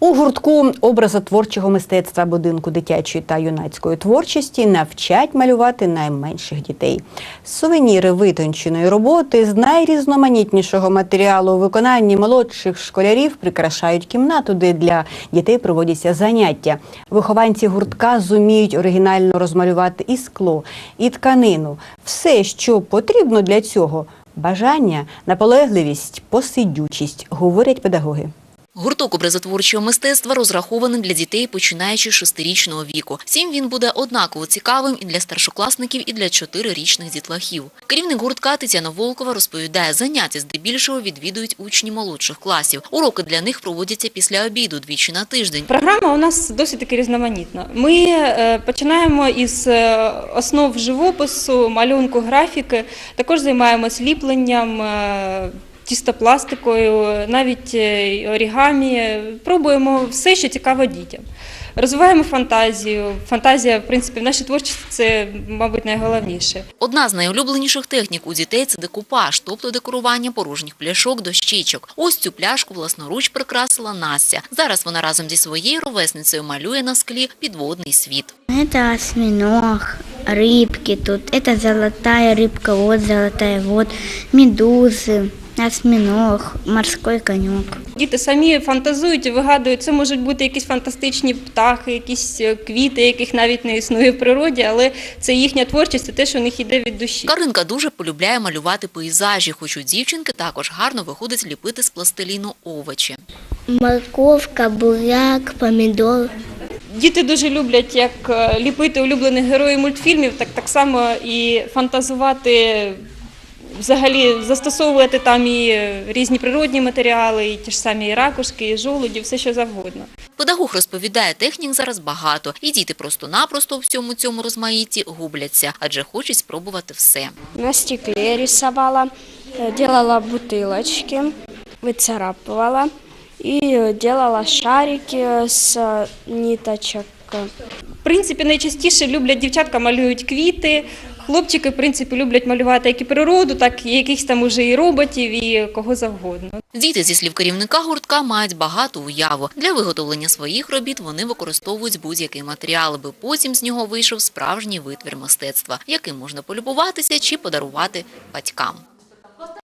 У гуртку образотворчого мистецтва будинку дитячої та юнацької творчості навчать малювати найменших дітей. Сувеніри витонченої роботи з найрізноманітнішого матеріалу у виконанні молодших школярів прикрашають кімнату, де для дітей проводяться заняття. Вихованці гуртка зуміють оригінально розмалювати і скло, і тканину. Все, що потрібно для цього бажання, наполегливість, посидючість, говорять педагоги. Гурток образотворчого мистецтва розрахований для дітей, починаючи з шестирічного віку. Всім він буде однаково цікавим і для старшокласників, і для чотирирічних дітлахів. Керівник гуртка Тетяна Волкова розповідає, заняття здебільшого відвідують учні молодших класів. Уроки для них проводяться після обіду двічі на тиждень. Програма у нас досить таки різноманітна. Ми е, починаємо із е, основ живопису, малюнку, графіки. Також займаємося ліпленням. е, Тістопластикою, навіть е, орігамі, пробуємо все, що цікаво дітям. Розвиваємо фантазію. Фантазія, в принципі, в нашій творчості це, мабуть, найголовніше. Одна з найулюбленіших технік у дітей – це декупаж, тобто декорування порожніх пляшок дощечок. Ось цю пляшку власноруч прикрасила Настя. Зараз вона разом зі своєю ровесницею малює на склі підводний світ. Это осьминог, рыбки тут. Это золотая рыбка, вот золотая, вот медузы, осьминог, морской конек. Діти самі фантазують і вигадують. Це можуть бути якісь фантастичні птахи, якісь е, квіти, яких навіть не існує в природі, але це їхня творчість, це те, що у них йде від душі. Каринка дуже полюбляє малювати пейзажі, хоч у дівчинки також гарно виходить ліпити з пластиліну овочі. Морковка, буряк, помидор. Діти дуже люблять як е, ліпити улюблених героїв мультфільмів, так так само і фантазувати Взагалі застосовувати там і е, різні природні матеріали, і ті ж самі і ракушки, і жолуді, все що завгодно. Педагог розповідає, технік зараз багато, і діти просто-напросто у всьому цьому розмаїтті губляться, адже хочуть спробувати все. На стекле рисовала, э, делала бутылочки, выцарапывала и э, делала шарики с э, ниточек. В принципі, найчастіше люблять дівчатка малюють квіти. Хлопчики, в принципі, люблять малювати як і природу, так і якихось там уже і роботів, і кого завгодно. Діти, зі слів керівника гуртка, мають багату уяву. Для виготовлення своїх робіт вони використовують будь-який матеріал, аби потім з нього вийшов справжній витвір мистецтва, яким можна полюбуватися чи подарувати батькам.